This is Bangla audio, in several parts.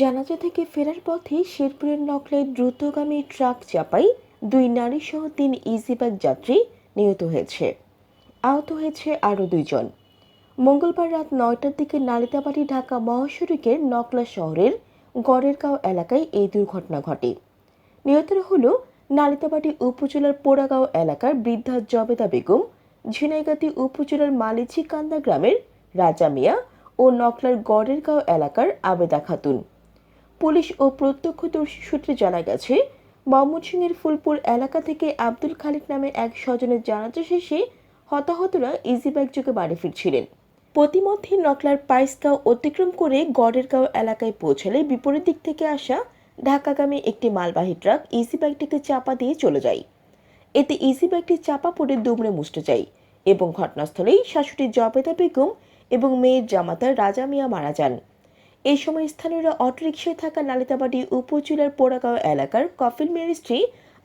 জানাজা থেকে ফেরার পথে শেরপুরের নকলায় দ্রুতগামী ট্রাক চাপাই দুই নারী সহ তিন ইজিবাইক যাত্রী নিহত হয়েছে। আহত হয়েছে আরও দুইজন। মঙ্গলবার রাত নয়টার দিকে নালিতাবাড়ি ঢাকা মহাসড়কের নকলা শহরের গড়েরগাঁও এলাকায় এই দুর্ঘটনা ঘটে। নিহতরা হল নালিতাবাড়ি উপজেলার পোড়াগাঁও এলাকার বৃদ্ধা জবেদা বেগম, ঝিনাইগাতি উপজেলার মালিচি কান্দা গ্রামের রাজা মিয়া ও নকলার গড়েরগাঁও এলাকার আবেদা খাতুন। পুলিশ ও প্রত্যক্ষদর্শী সূত্রে জানা গেছে, ময়মনসিংহের ফুলপুর এলাকা থেকে আব্দুল খালিক নামে এক স্বজনের জানাজা শেষে হতাহতরা ইজি বাইক যোগে বাড়ি ফিরছিলেন। প্রতিমধ্যে নকলার পাইসগাঁও অতিক্রম করে গড়েরগাঁও এলাকায় পৌঁছালে বিপরীত দিক থেকে আসা ঢাকাগামী একটি মালবাহী ট্রাক ইজি বাইকটিকে চাপা দিয়ে চলে যায়। এতে ইজি বাইকটি চাপা পড়ে দুমড়ে মুষ্টে যায় এবং ঘটনাস্থলেই শাশুড়ি জবেদা বেগম এবং মেয়ের জামাতা রাজা মিয়া মারা যান। এই সময় স্থানীয়রা অটোরিকশায় থাকা নালিতাবাড়ি উপজেলার পোড়াগাঁও এলাকার কফিল মেয়ের স্ত্রী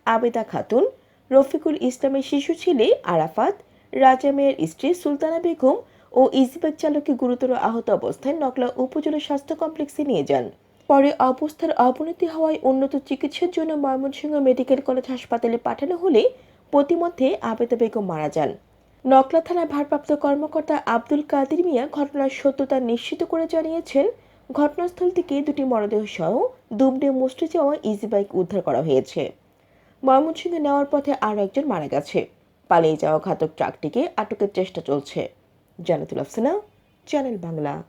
আবেদা খাতুন, রফিকুল ইসলামের শিশু ছেলে আরাফাত, রাজা মেয়ের স্ত্রী সুলতানা বেগম ও ইজিবাইক চালককে গুরুতর আহত অবস্থায় নকলা উপজেলা স্বাস্থ্য কমপ্লেক্সে নিয়ে যান। পরে অবস্থার অবনতি হওয়ায় উন্নত চিকিৎসার জন্য ময়মনসিংহ মেডিকেল কলেজ হাসপাতালে পাঠানো হলে প্রতিমধ্যে আবেদা বেগম মারা যান। নকলা থানার ভারপ্রাপ্ত কর্মকর্তা আব্দুল কাদির মিয়া ঘটনার সত্যতা নিশ্চিত করে জানিয়েছেন ঘটনাস্থল থেকে দুটি মরদেহ সহ দুমড়ে মুষ্টে যাওয়া ইজি বাইক উদ্ধার করা হয়েছে। ময়মনসিংহে নেওয়ার পথে আরও একজন মারা গেছে। পালিয়ে যাওয়া ঘাতক ট্রাকটিকে আটকের চেষ্টা চলছে। জানাতুল আফসানা, চ্যানেল বাংলা।